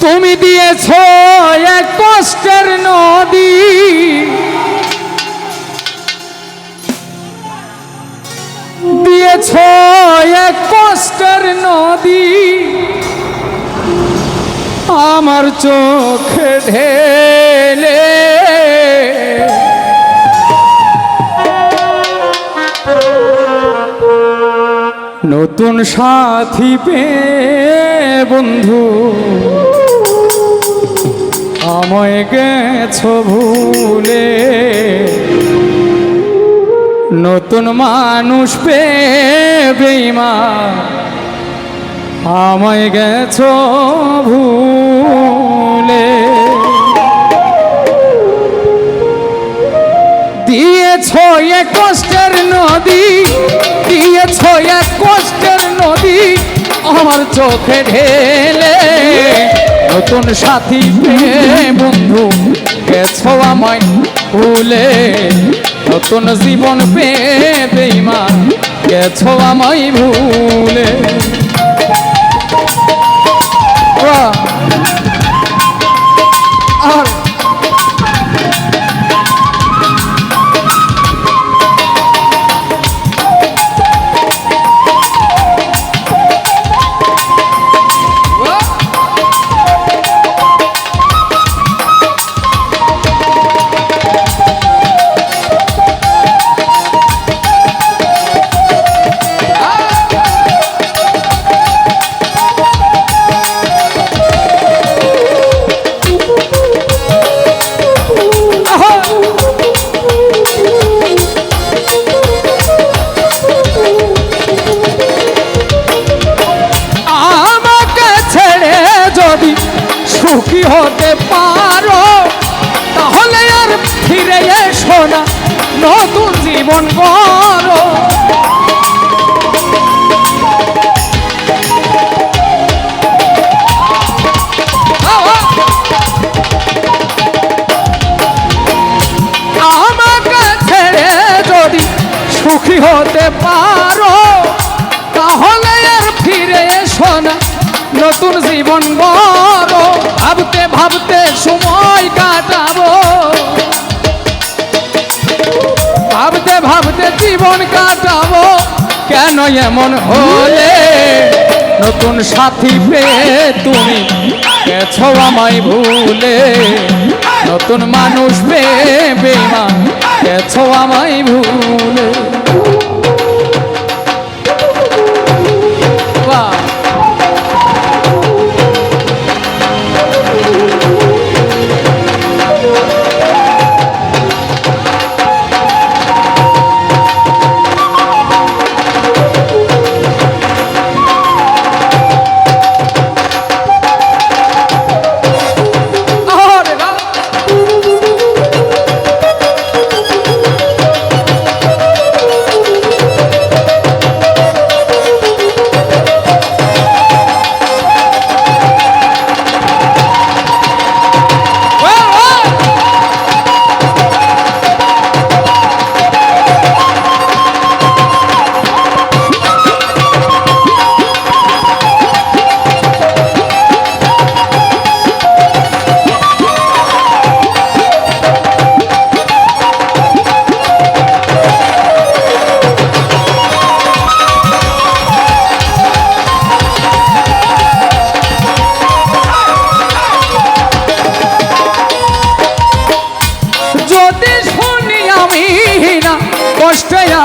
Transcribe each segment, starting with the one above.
তুমি দিয়েছ এক কষ্টের নদী। দিয়েছ এক কষ্টের নদী। আমার চোখে ঢেলে নতুন সাথী পে বন্ধু। আমায় গেছ ভুলে। নতুন মানুষ পে বেমা আমায় গেছ ভুলে। দিয়েছ এক কষ্টের নদী, দিয়েছ এক কষ্টের নদী, আমার চোখে ঢেলে। নতুন সাথী পেয়ে বন্ধু গেছ আমায় ভুলে। নতুন জীবন পেয়ে বেইমান গেছ আমায় ভুলে। নতুন জীবন করো। আমাকে ছেড়ে যদি সুখী হতে পারো, তাহলে আর ফিরে এসো না, নতুন জীবন বড় ভাবতে ভাবতে সময় কাটাবো। জীবন কাটাবো, কেন এমন হলে? নতুন সাথী পেয়ে তুমি গেছো আমায় ভুলে। নতুন মানুষ পেয়ে বেমান গেছো আমায় ভুলে।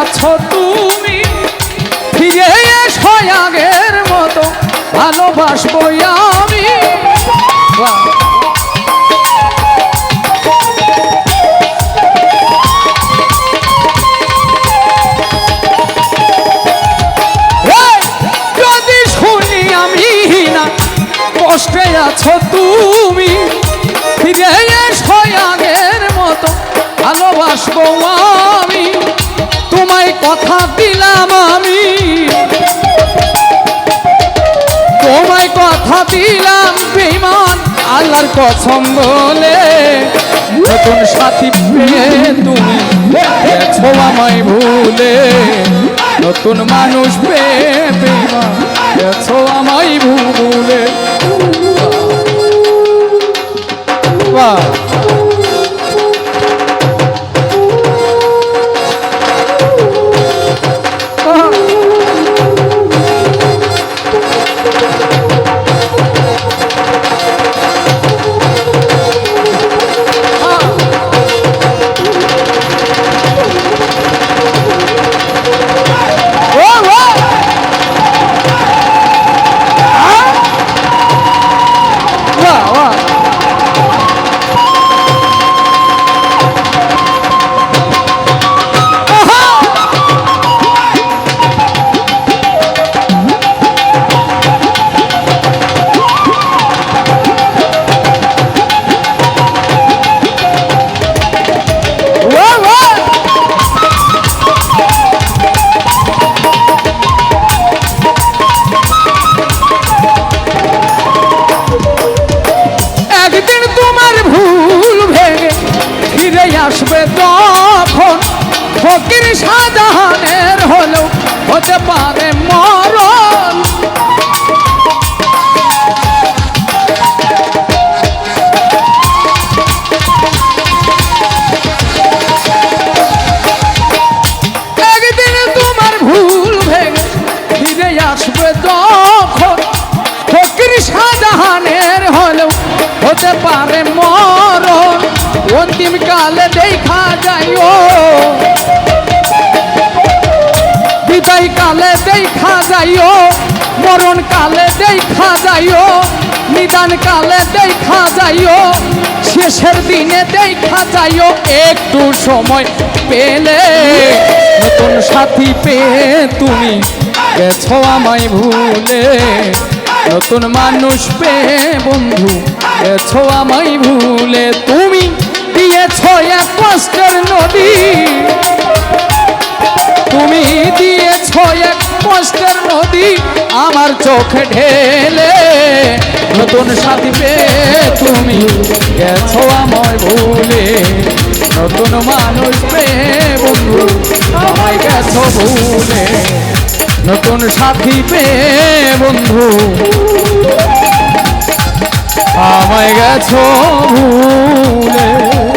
আছো তুমি? ফিরে এসো মতো, ভালোবাসবো আমি। যদি শুনি আমি না, কষ্টে আছো তুমি। ফিরে এসো মতো, ভালোবাসবো আমি। তোমায় কথা দিলাম আমি। তোমায় কথা দিলাম বেমান আল্লাহর কসম বলে। নতুন সাথী পেয়ে তুমি আমায় ভুলে। নতুন মানুষ পেয়ে বেমান আমায় ভুলে। পারে মরণ। একদিন তোমার ভুল ভেঙে ফিরে আসবে তখন। ফকির শাহজাহানের হলেও হতে পারে মরণ। অন্তিম কালে দেখা যাইও বিদায় কালে দেখা যাইও, মরণ কালে দেখা যাইও, নিদান কালে দেখা যাইও, শেষের দিনে দেখা যাইও, একটু সময় পেলে নতুন সাথী পেয়ে তুমি গেছো আমায় ভুলে। নতুন মানুষ পেয়ে বন্ধু গেছো আমায় ভুলে। তুমি দিয়েছ এক কষ্টের নদী চোখে ঢেলে নতুন সাথী পেয়ে তুমি গেছো আমায় ভুলে। নতুন মানুষ পেয়ে বন্ধু, আমায় গেছো ভুলে। নতুন সাথী পেয়ে বন্ধু, আমায় গেছো ভুলে।